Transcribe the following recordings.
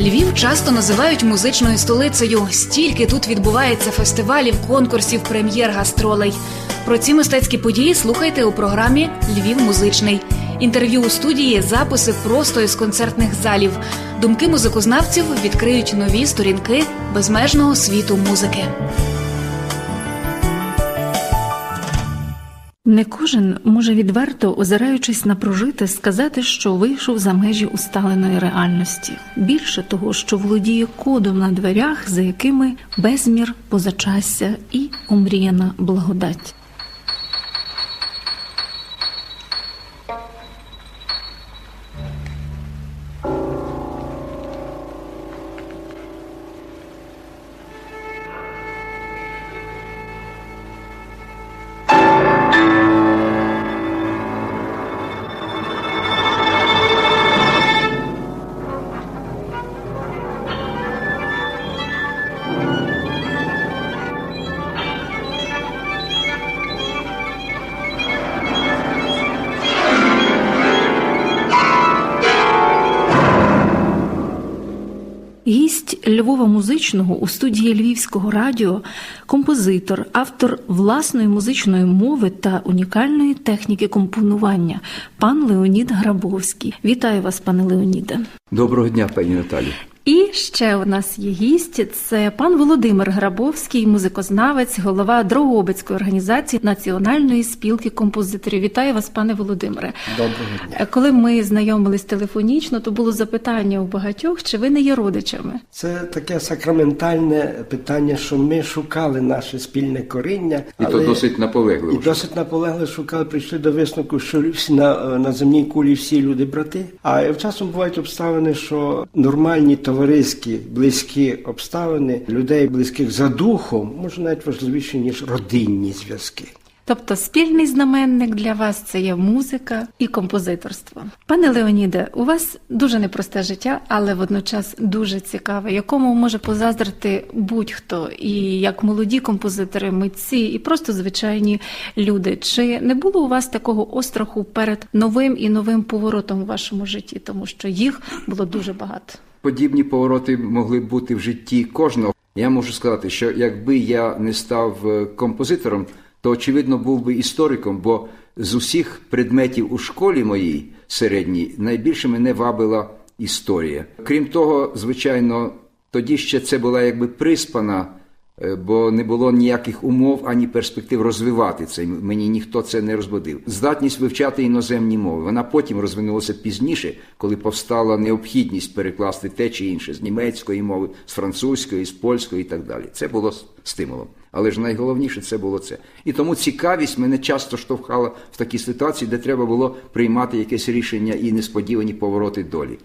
Львів часто називають музичною столицею. Стільки тут відбувається фестивалів, конкурсів, прем'єр, гастролей. Про ці мистецькі події слухайте у програмі Львів музичний. Інтерв'ю у студії, записи просто із концертних залів. Думки музикознавців відкриють нові сторінки безмежного світу музики. Не кожен може відверто, озираючись на прожите, сказати, що вийшов за межі усталеної реальності. Більше того, що володіє кодом на дверях, за якими безмір позачастя і омріяна благодать. Гість Львова музичного у студії Львівського радіо, композитор, автор власної музичної мови та унікальної техніки компонування, пан Леонід Грабовський. Вітаю вас, пане Леоніде. Доброго дня, пані Наталі. І ще у нас є гість. Це пан Володимир Грабовський, музикознавець, голова Дрогобицької організації Національної спілки композиторів. Вітаю вас, пане Володимире. Доброго дня. Коли ми знайомились телефонічно, то було запитання у багатьох, чи ви не є родичами. Це таке сакраментальне питання, що ми шукали наше спільне коріння, І то досить наполегливо. і досить наполегливо шукали, прийшли до висновку, що всі на, на земній кулі всі люди брати. А часом бувають обставини, що нормальні товариські, близькі обставини людей, близьких за духом, може навіть важливіші ніж родинні зв'язки. Тобто спільний знаменник для вас це є музика і композиторство. Пане Леоніде, у вас дуже непросте життя, але водночас дуже цікаве, якому може позаздрити будь-хто, і як молоді композитори, митці, і просто звичайні люди. Чи не було у вас такого остраху перед новим і новим поворотом у вашому житті, тому що їх було дуже багато? Подібні повороти могли бути в житті кожного. Я можу сказати, що якби я не став е, композитором, то очевидно був би істориком, бо з усіх предметів у школі моїй середній найбільше мене вабила історія. Крім того, звичайно, тоді ще це була якби приспана. Е, Бо не було ніяких умов ані перспектив розвивати це. Мені ніхто це не розбудив. Здатність вивчати іноземні мови. Вона потім розвинулася пізніше, коли повстала необхідність перекласти те чи інше з німецької мови, з французької, з польської і так далі. Це було стимулом. Але ж найголовніше це було це. І тому цікавість мене часто штовхала в такі ситуації, де треба було приймати якесь рішення і несподівані повороти долі.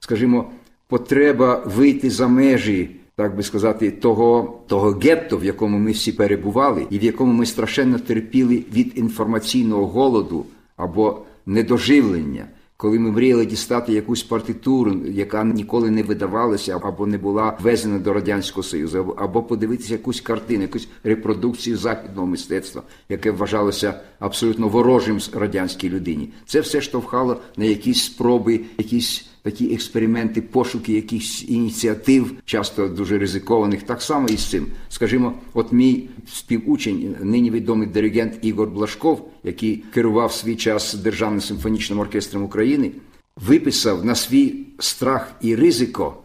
Скажімо, потреба вийти за межі, так би сказати, того, того гетто, в якому ми всі перебували, і в якому ми страшенно терпіли від інформаційного голоду або недоживлення. Коли ми мріяли дістати якусь партитуру, яка ніколи не видавалася або не була ввезена до радянського союзу, або- подивитися якусь картину, якусь репродукцію західного мистецтва, яке вважалося абсолютно ворожим радянській людині, це все штовхало на якісь спроби, якісь такі експерименти, пошуки якихось ініціатив, часто дуже ризикованих. Так само і з цим. Скажімо, от мій співучень, нині відомий диригент Ігор Блашков, який керував свій час Державним симфонічним оркестром України, виписав на свій страх і ризико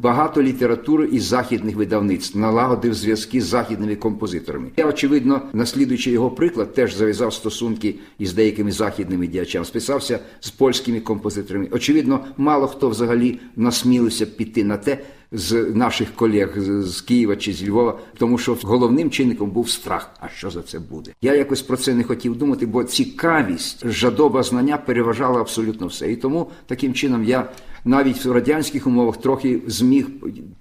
багато літератури із західних видавництв, налагодив зв'язки з західними композиторами. Я, очевидно, наслідуючи його приклад, теж зав'язав стосунки із деякими західними діячами, списався з польськими композиторами. Очевидно, мало хто взагалі насмілився піти на те з наших колег з Києва чи з Львова, тому що головним чинником був страх. А що за це буде? Я якось про це не хотів думати, бо цікавість, жадоба знання переважала абсолютно все. І тому таким чином я навіть в радянських умовах трохи зміг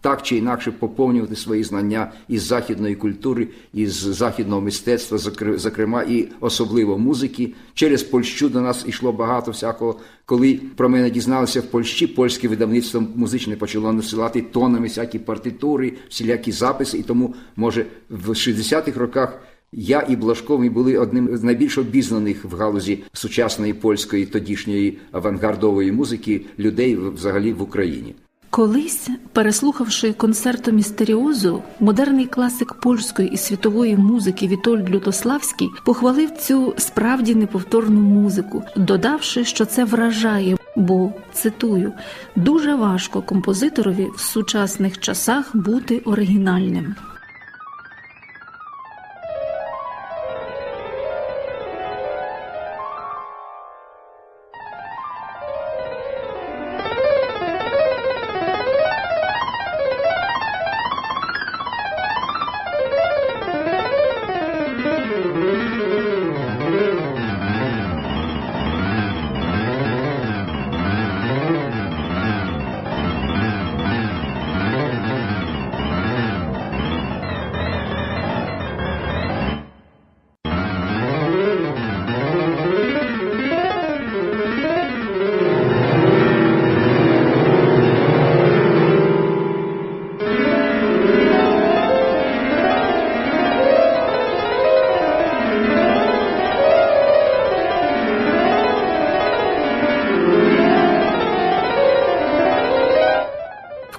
так чи інакше поповнювати свої знання із західної культури, із західного мистецтва, зокр- зокрема і особливо музики. Через Польщу до нас йшло багато всякого. Коли про мене дізналися в Польщі, польське видавництво музичне почало насилати тонами всякі партитури, всілякі записи, і тому, може, в 60-х роках. Я і Блажков ми були одним з найбільш обізнаних в галузі сучасної польської тодішньої авангардової музики людей взагалі в Україні. Колись, переслухавши концерту містеріозу, модерний класик польської і світової музики Вітольд Лютославський похвалив цю справді неповторну музику, додавши, що це вражає, бо цитую дуже важко композиторові в сучасних часах бути оригінальним.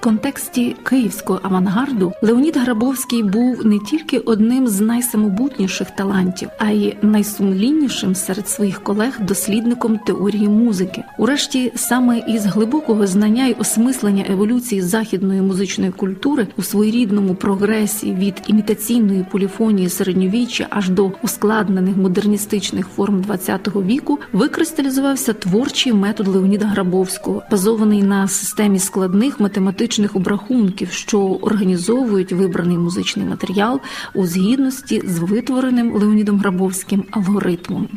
Контексті київського авангарду Леонід Грабовський був не тільки одним з найсамобутніших талантів, а й найсумліннішим серед своїх колег дослідником теорії музики. Урешті, саме із глибокого знання й осмислення еволюції західної музичної культури у своєрідному прогресі від імітаційної поліфонії середньовіччя аж до ускладнених модерністичних форм ХХ віку викристалізувався творчий метод Леоніда Грабовського, базований на системі складних математичних обрахунків, що організовують вибраний музичний матеріал у згідності з витвореним Леонідом Грабовським алгоритмом.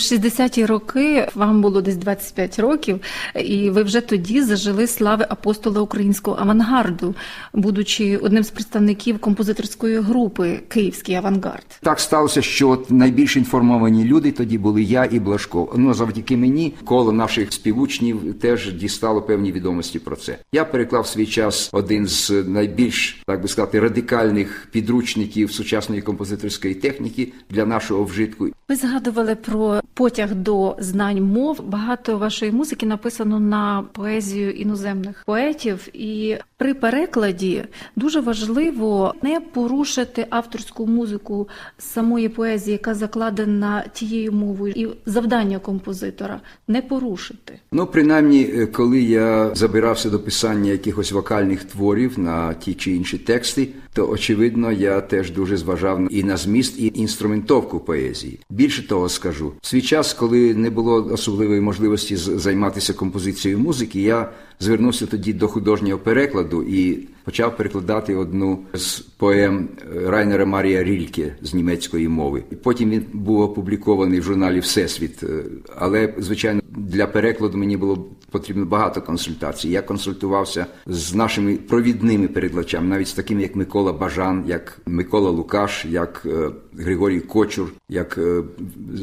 60-ті роки вам було десь 25 років, і ви вже тоді зажили слави апостола українського авангарду, будучи одним з представників композиторської групи Київський авангард. Так сталося, що найбільш інформовані люди тоді були я і Блажко. Ну завдяки мені коло наших співучнів теж дістало певні відомості про це. Я переклав свій час один з найбільш так би сказати радикальних підручників сучасної композиторської техніки для нашого вжитку. Ви згадували про потяг до знань мов. Багато вашої музики написано на поезію іноземних поетів, і при перекладі дуже важливо не порушити авторську музику самої поезії, яка закладена тією мовою, і завдання композитора не порушити. Ну, принаймні, е, коли я забирався до писання якихось вокальних творів на ті чи інші тексти, то очевидно я теж дуже зважав і на зміст, і інструментовку поезії. Більше того скажу, в свій час, коли не було особливої можливості займатися композицією музики, я звернувся тоді до художнього перекладу і почав перекладати одну з поем е, Райнера Марія Рільке з німецької мови. І потім він був опублікований в журналі Всесвіт. Е, Але, звичайно, для перекладу мені було потрібно багато консультацій. Я консультувався з нашими провідними перекладачами, навіть з такими, як Микола Бажан, як Микола Лукаш, як е, Григорій Кочур, як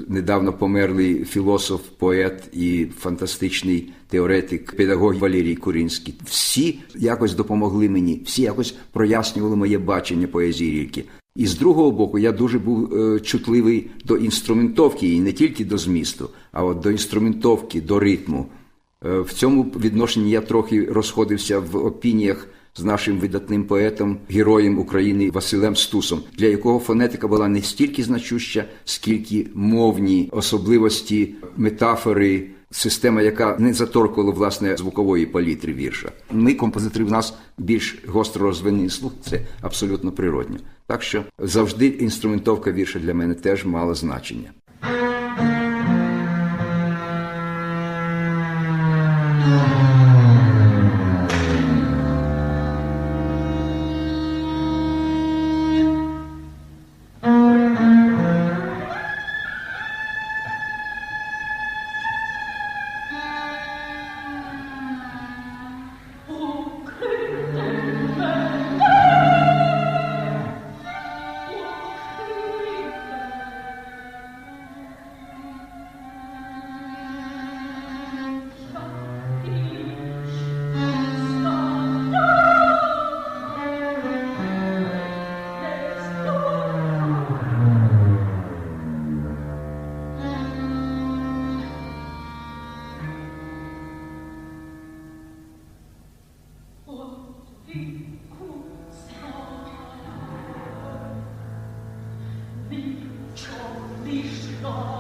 недавно померлий філософ, поет і фантастичний теоретик, педагог Валерій Курінський. Всі якось допомогли мені, всі якось прояснювали моє бачення поезії Рільки. І з другого боку, я дуже був е, чутливий до інструментовки, і не тільки до змісту, а от до інструментовки, до ритму. Е, в цьому відношенні я трохи розходився в опініях з нашим видатним поетом, героєм України Василем Стусом, для якого фонетика була не стільки значуща, скільки мовні особливості, метафори. Система, яка не заторкувала власне звукової палітри вірша. Ми, композитори, в нас більш гостро розвинений слух, це абсолютно природньо. Так що завжди інструментовка вірша для мене теж мала значення. 立秋立秋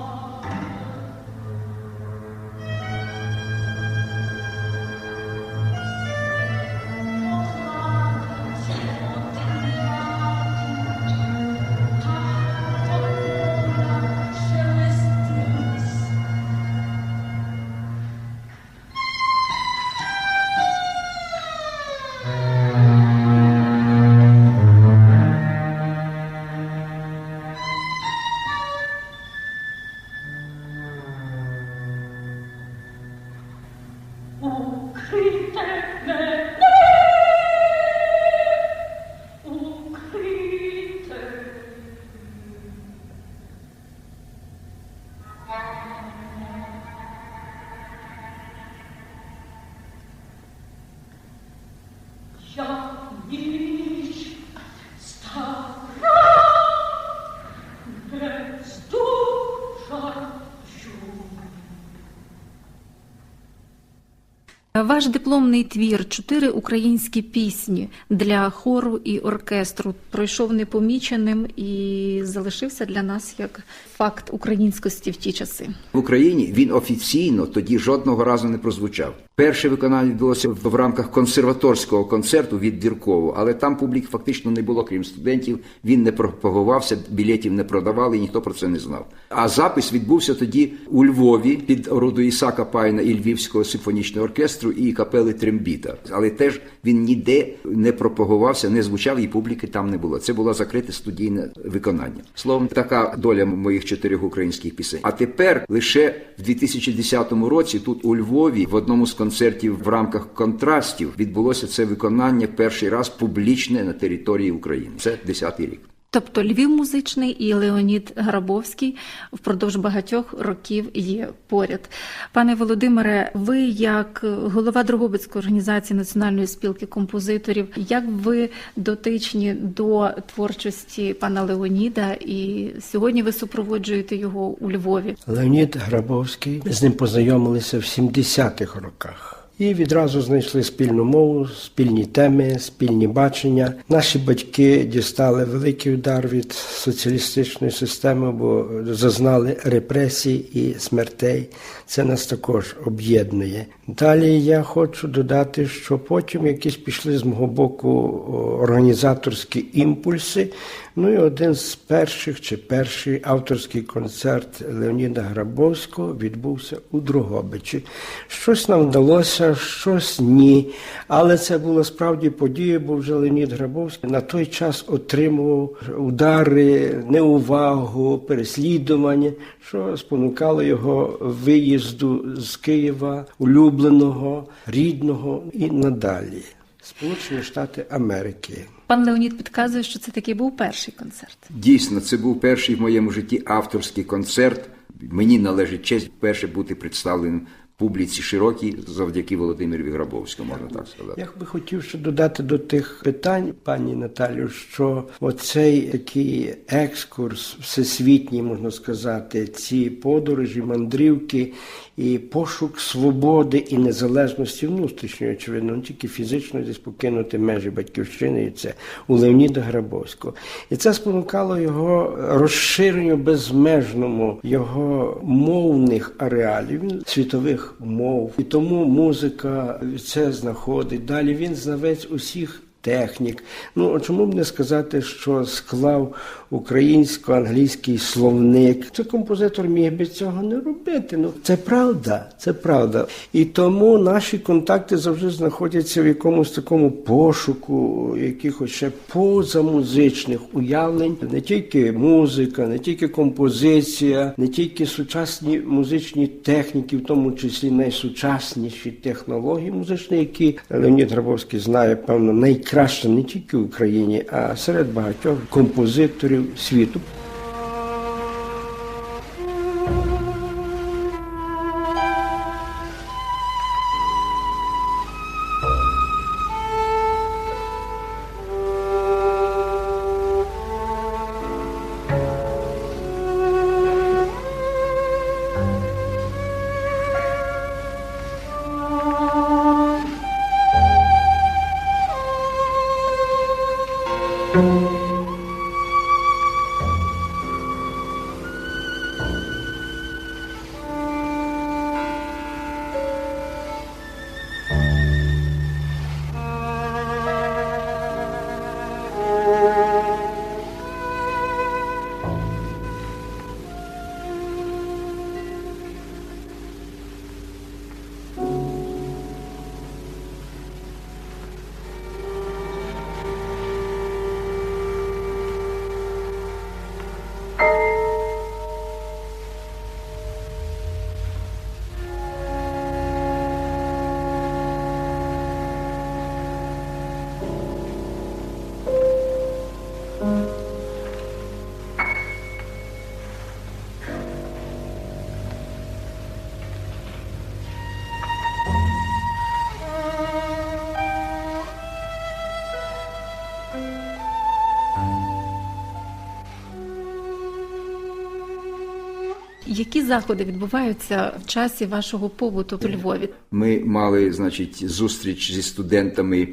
Ваш дипломний твір Чотири українські пісні для хору і оркестру пройшов непоміченим і залишився для нас як факт українськості в ті часи. В Україні він офіційно тоді жодного разу не прозвучав. Перше виконання відбулося в рамках консерваторського концерту відбірково, але там публіки фактично не було, крім студентів. Він не пропагувався, білетів не продавали, і ніхто про це не знав. А запис відбувся тоді у Львові під орудою Ісака Пайна і Львівського симфонічного оркестру і капели Трембіта. Але теж він ніде не пропагувався, не звучав, і публіки там не було. Це було закрите студійне виконання. Словом, така доля моїх чотирьох українських пісень. А тепер лише в 2010 році тут у Львові в одному з концертів в рамках контрастів відбулося це виконання перший раз публічне на території України. Це 10-й рік. Тобто Львів музичний і Леонід Грабовський впродовж багатьох років є поряд. Пане Володимире, ви як голова Дрогобицької організації Національної спілки композиторів, як ви дотичні до творчості пана Леоніда, і сьогодні ви супроводжуєте його у Львові? Леонід Грабовський. Ми з ним познайомилися в 70-х роках. І відразу знайшли спільну мову, спільні теми, спільні бачення. Наші батьки дістали великий удар від соціалістичної системи, бо зазнали репресій і смертей. Це нас також об'єднує. Далі я хочу додати, що потім якісь пішли з мого боку організаторські імпульси. Ну і один з перших чи перший авторський концерт Леоніда Грабовського відбувся у Дрогобичі. Щось нам вдалося, щось ні. Але це була справді подія, бо вже Леонід Грабовський на той час отримував удари, неувагу, переслідування, що спонукало його виїзду з Києва, улюбленого, рідного і надалі. Сполучені Штати Америки. Пан Леонід підказує, що це такий був перший концерт. Дійсно, це був перший в моєму житті авторський концерт. Мені належить честь перше бути представленим публіці широкій завдяки Володимиру Грабовському, можна так сказати. Я би хотів ще додати до тих питань, пані Наталю, що оцей такий екскурс всесвітній, можна сказати, ці подорожі, мандрівки і пошук свободи і незалежності внутрішньої, очевидно, не тільки фізично десь покинути межі батьківщини, і це у Леоніда Грабовського. І це спонукало його розширенню безмежному його мовних ареалів, світових мов. І тому музика це знаходить. Далі він знавець усіх технік. Ну чому б не сказати, що склав українсько-англійський словник? Це композитор міг би цього не робити. Ну це правда, це правда. І тому наші контакти завжди знаходяться в якомусь такому пошуку, якихось ще позамузичних уявлень, не тільки музика, не тільки композиція, не тільки сучасні музичні техніки, в тому числі найсучасніші технології музичні, які Леонід Грабовський знає, певно, найкраще не тільки в Україні, а серед багатьох композиторів світу. Які заходи відбуваються в часі вашого побуту у Львові? Ми мали, значить, зустріч зі студентами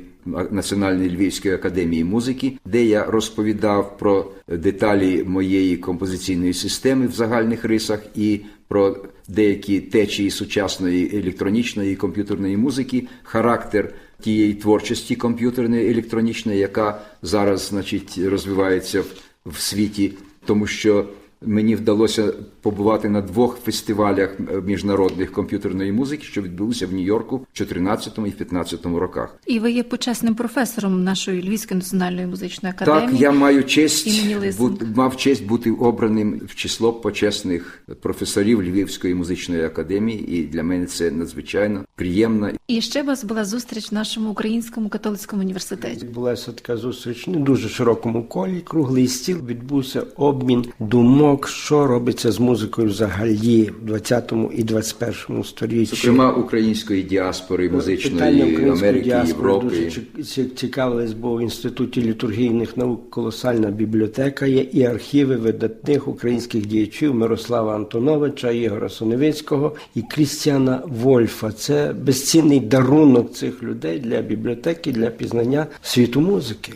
Національної Львівської академії музики, де я розповідав про деталі моєї композиційної системи в загальних рисах і про деякі течії сучасної електронічної і комп'ютерної музики, характер тієї творчості комп'ютерної електронічної, яка зараз, значить, розвивається в, в світі, тому що Мені вдалося побувати на двох фестивалях е, міжнародних комп'ютерної музики, що відбулися в Нью-Йорку в 14 і 15 роках. І ви є почесним професором нашої Львівської національної музичної академії. Так, я маю честь мав честь бути обраним в число почесних професорів Львівської музичної академії, і для мене це надзвичайно приємно. І ще у вас була зустріч в нашому українському католицькому університеті. Відбулася така зустріч не дуже широкому колі, круглий стіл. Відбувся обмін думок, що робиться з музикою взагалі в 20 і 21 сторіччі. Зокрема, української діаспори музичної Америки, діаспори Європи. дуже ці- ці- цікавились, бо в інституті літургійних наук колосальна бібліотека є і архіви видатних українських діячів Мирослава Антоновича, Ігора Соневицького і Крістіана Вольфа. Це безцінний дарунок цих людей для бібліотеки, для пізнання світу музики.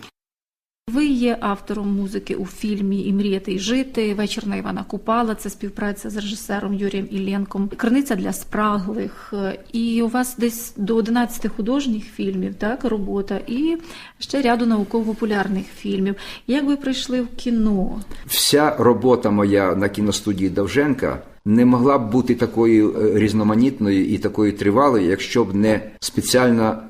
Ви є автором музики у фільмі І мріяти і жити. Вечір на Івана Купала. Це співпраця з режисером Юрієм Ілленком. Криниця для спраглих. І у вас десь до 11 художніх фільмів, так робота, і ще ряду науково-популярних фільмів. Як ви прийшли в кіно? Вся робота моя на кіностудії Довженка не могла б бути такою е, різноманітною і такою тривалою, якщо б не спеціальна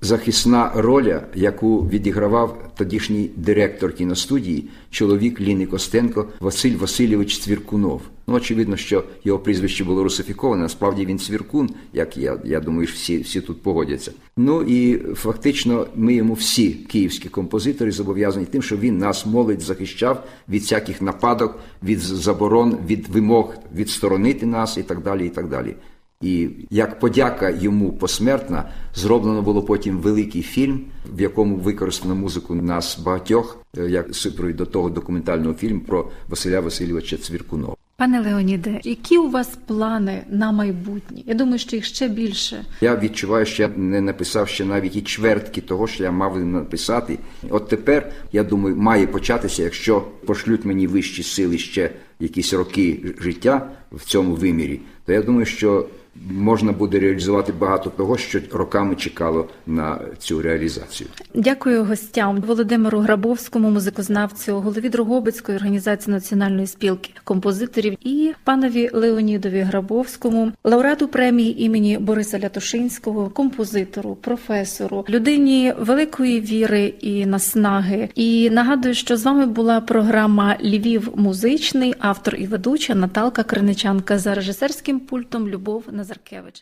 захисна роля, яку відігравав тодішній директор кіностудії, чоловік Ліни Костенко Василь Васильович Цвіркунов. Ну, очевидно, що його прізвище було русифіковане, насправді він Цвіркун, як я, я думаю, всі, всі тут погодяться. Ну і фактично ми йому всі київські композитори зобов'язані тим, що він нас молодь захищав від всяких нападок, від заборон, від вимог відсторонити нас і так далі. і так далі. І як подяка йому посмертна, зроблено було потім великий фільм, в якому використано музику нас багатьох, е, як супровід до того документального фільму про Василя Васильовича Цвіркунова. Пане Леоніде, які у вас плани на майбутнє? Я думаю, що їх ще більше. Я відчуваю, що я не написав ще навіть і чвертки того, що я мав написати. От тепер, я думаю, має початися, якщо пошлють мені вищі сили ще якісь роки життя в цьому вимірі, то я думаю, що можна буде реалізувати багато того, що роками чекало на цю реалізацію. Дякую гостям Володимиру Грабовському, музикознавцю, голові Дрогобицької організації національної спілки композиторів і панові Леонідові Грабовському, лауреату премії імені Бориса Лятошинського, композитору, професору, людині великої віри і наснаги. І нагадую, що з вами була програма Львів музичний, автор і ведуча Наталка Криничанка за режисерським пультом Любов Назаркевич.